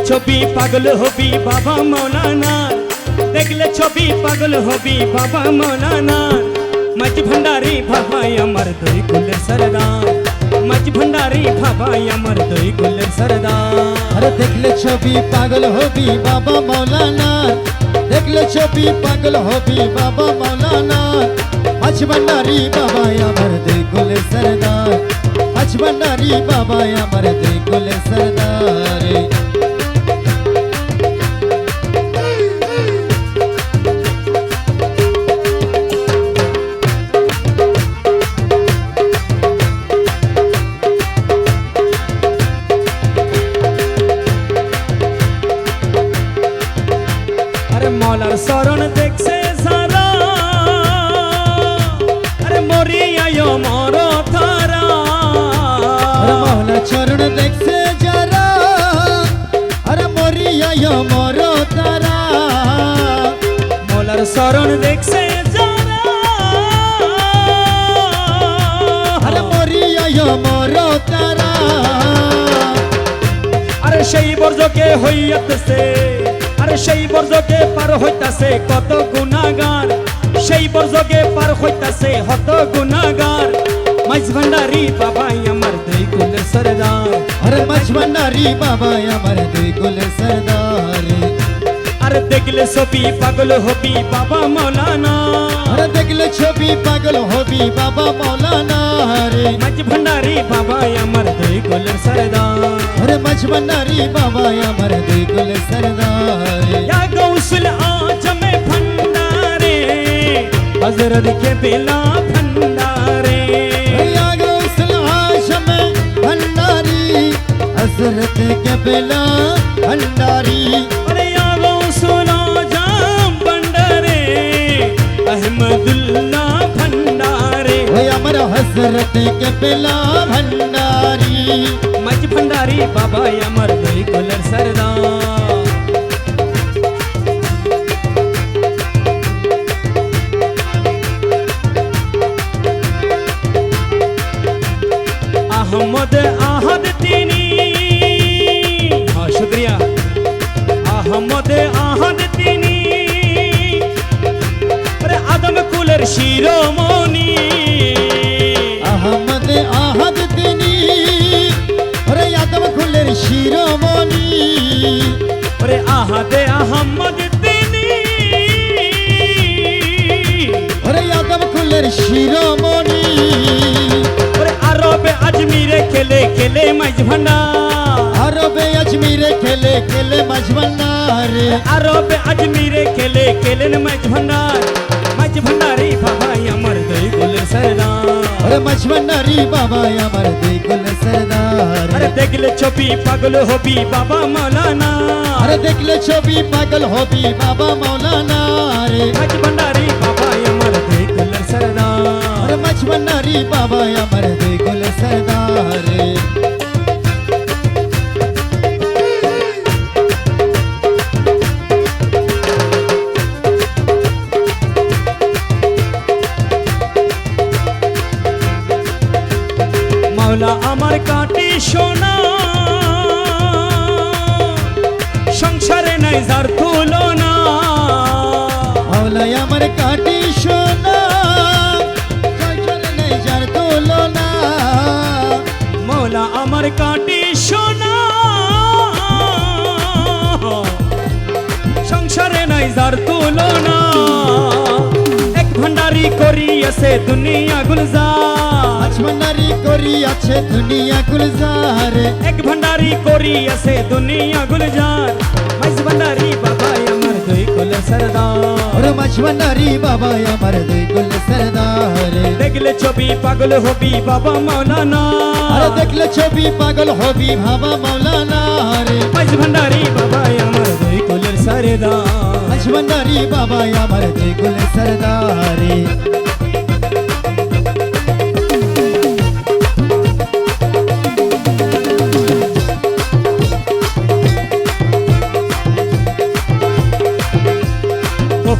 ছবি পাগল হবি বাবা মৌলানা দেখলে ছবি পাগল হবি বাবা মৌলানা মাঝ ভান্ডারি ভাবাই আমার দই কুলের সরদার মাঝ ভান্ডারি ভাবাই আমার দই কুলের সরদার আরে দেখলে ছবি পাগল হবি বাবা মৌলানা দেখলে ছবি পাগল হবি বাবা মৌলানা মাছ ভান্ডারি বাবা আমার দুই কুলে সরদার মাছ ভান্ডারি বাবা আমার দুই কুলে সরদার শরণ দেখছে আরে মরিয়া মর তারা। আরে সেই বর্জকে হইয়াতেছে। আরে সেই বর্জকে পার হইতাছে কত গুণাগার সেই বর্জকে পার হইতাছে হত গুণাগার মাইজ ভান্ডারি বাবাই আমার দুই কুলের সরদার। আরে মাছ ভান্ডারি বাবা আমার দুই কুলে সরদার। अरे देख ले छवि पागल होबी बाबा मौलाना। हर देख ले छवि पागल होबी बाबा मौलाना अरे मच भंडारी बाबा अमर देख ले सरदार। अरे मच भंडारी बाबा अमर देख ले सरदार। या गौसल आज में भंडारे हज़रत के बिना भंडारे। या गौसल आज भंडारी हज़रत के बेला भंडारी। হজরত के बेला भंडारी मज भंडारी बाबा अमर दुई कुलर सरदार আহমদ আহাদ তিনি হ্যাঁ শুক্রিয়া আহমদ আহাদ তিনি আরে আদম কুলের শিরোমণি ওরে আহাদে আহমদ তিনি। ওরে আদম খুলের শিরোমণি। ওরে আরবে আজমিরে খেলে খেলে মাইজ আরবে আজমিরে খেলে খেলে মাঝ ভান্ডারে। আরবে আজমিরে খেলে খেলেন মাইজ ভান্ডার। মাইজ ভান্ডারি আমার দই গুলের সরদার। ওরে মাঝ ভান্ডারি বাবা আমার দুই কুল সরদার আরে দেখলে ছবি পাগল হবি বাবা মৌলানা আরে দেখলে ছবি পাগল হবি বাবা মৌলানা রে মাইজ ভান্ডারি বাবাই আমার দই গুলের সরদার আরে মাঝ ভান্ডারি বাবা আমার দুই কুল সরদার মাওলা আমার কাটি সোনা। সংসারে নাই যার তুলনা। মাওলাই আমার কাটি সোনা। সংসারে নেই যার তুলনা। মাওলা আমার কাটি সোনা। সংসারে নাই যার তুলনা। এক ভান্ডারি করিয়াছে দুনিয়া গুলজার। করি আছে দুনিয়া গুলজার। এক ভান্ডারি করিয়াছে দুনিয়া গুলজার। মাইজ ভান্ডারি বাবা আমার দুই কুল সরদার। ওরে মাঝমানারি বাবা আমার দুই কুল সরদার। দেখলে ছবি পাগল হবি বাবা মৌলানা আরে দেখলে ছবি পাগল হবি ভাবা মাওলানা রে। মাইজ ভান্ডারি বাবা আমার দুই কুলের সরদার। আজমানারি বাবা আমার দুই কুল সরদার।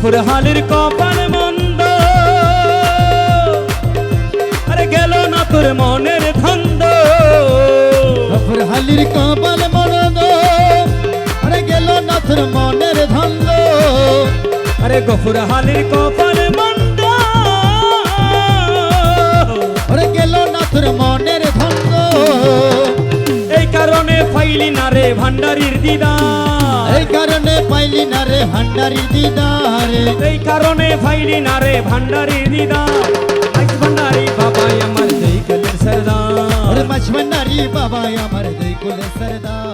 ফুরহালির কপাল মন্দ। আরে গেল না তোর মনের ধন্দ ফুরহালির কপাল মন্দ। আরে গেল না তোর মনের ধন্দ আরে গফুর হালির কপাল মন্দ। আরে গেল না তোর মনের ধন্দ এই কারণে ফাইলি না রে ভান্ডারির দিদা। এই কারণে পাইলি না রে ভান্ডারি দিদারে। এই কারণে পাইলি না রে ভান্ডারি দিদার আজ ভান্ডারি বাবা আমার দেই গেলের সরদার মাছ ভান্ডারি বাবা আমার দেই কুলের সরদার